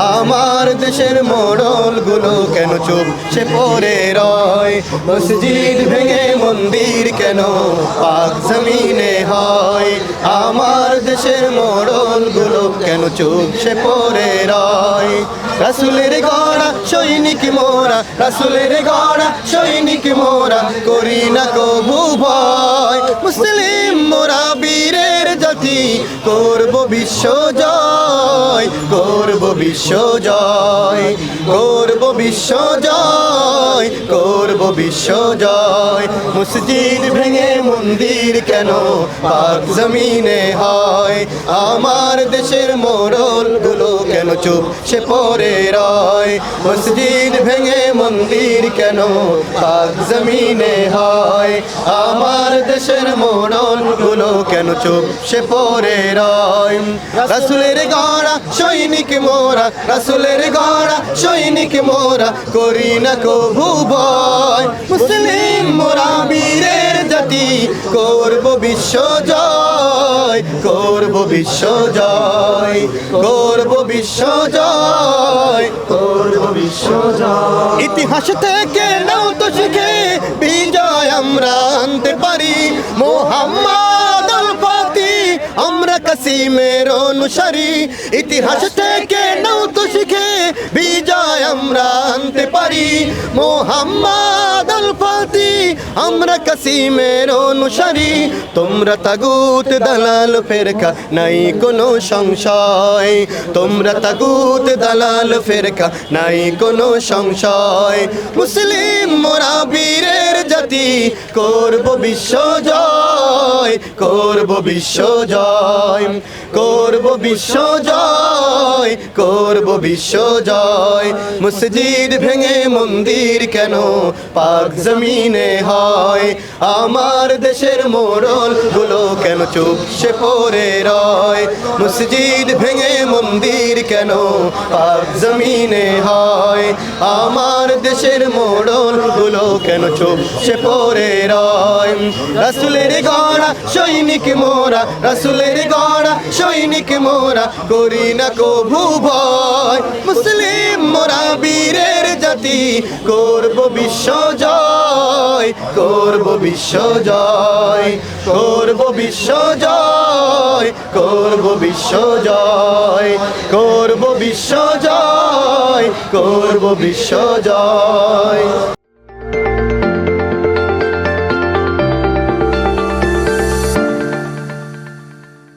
আমার দেশের মোড়লগুলো কেন চুপ? সে পড়ে রয়। মসজিদ ভেঙে মন্দির কেন পাক জমিনে হয়? আমার দেশের মোড়লগুলো কেন চুপ? সে পড়ে রয়। রাসুলের গড়া, সৈনিক মোরা। রাসুলের গড়া, সৈনিক মোরা। করি না কবু ভয়। মুসলিম মোরা বীরের জাতি। করব বিশ্ব জয় করব বিশ্ব জয় করব বিশ্ব জয়। করব বিশ্ব জয়। মসজিদ ভেঙে মন্দির কেন পাক জমিনে হয়? আমার দেশের মোড়লগুলো কেন চুপ সে পরে রয়? মসজিদ ভেঙে মন্দির কেন পাক জমিনে হয়? আমার দেশের মোড়লগুলো কেন চুপ সে পরে রয়? রাসুলের গড়া, সৈনিক মোরা রাসুলের গড়া, সৈনিক মোরা করি না কভু ভয় মুসলিম মোরা বীরের জাতি, করব বিশ্ব জয়, করব বিশ্ব জয়, করব বিশ্ব জয়, করব বিশ্ব জয়। ইতিহাস থেকে নাও তো শিখে, বিজয় আমরা আনতে পারি। মোহাম্মদ কাসিমের অনুসারী, ইতিহাস থেকে নাও তো শিখে বিজয় আমরা আনতে পারি। মোহাম্মদ আল ফাতি আমরা কাসিমের অনুসারী। তোমরা তাগুত দালাল, ফেরকা নাই কোনো সংশয়। তোমরা তাগুত দালাল, ফেরকা নাই কোনো সংশয়। মুসলিম মোরা বীরের জাতি, করব বিশ্ব জয়, করব বিশ্ব জয়। করব বিশ্ব জয়, করব বিশ্ব জয়। মসজিদ ভেঙে মন্দির কেন পাক জমিনে হয়? আমার দেশের মোড়লগুলো কেন চুপ সে পড়ে রয়? মসজিদ ভেঙে মন্দির কেন পাক জমিনে হয়? আমার দেশের মোড়লগুলো কেন চুপ সে পড়ে রয়? রাসুলের গড়া সৈনিক মোরা, রাসুলের গড়া, সৈনিক মোরা, করি না কভু ভয়। মুসলিম মোরা বীরের জাতি, করব বিশ্ব জয়, করব বিশ্ব জয়, করব বিশ্ব জয়, করব বিশ্ব জয়, করব বিশ্ব জয়, করব বিশ্ব জয়।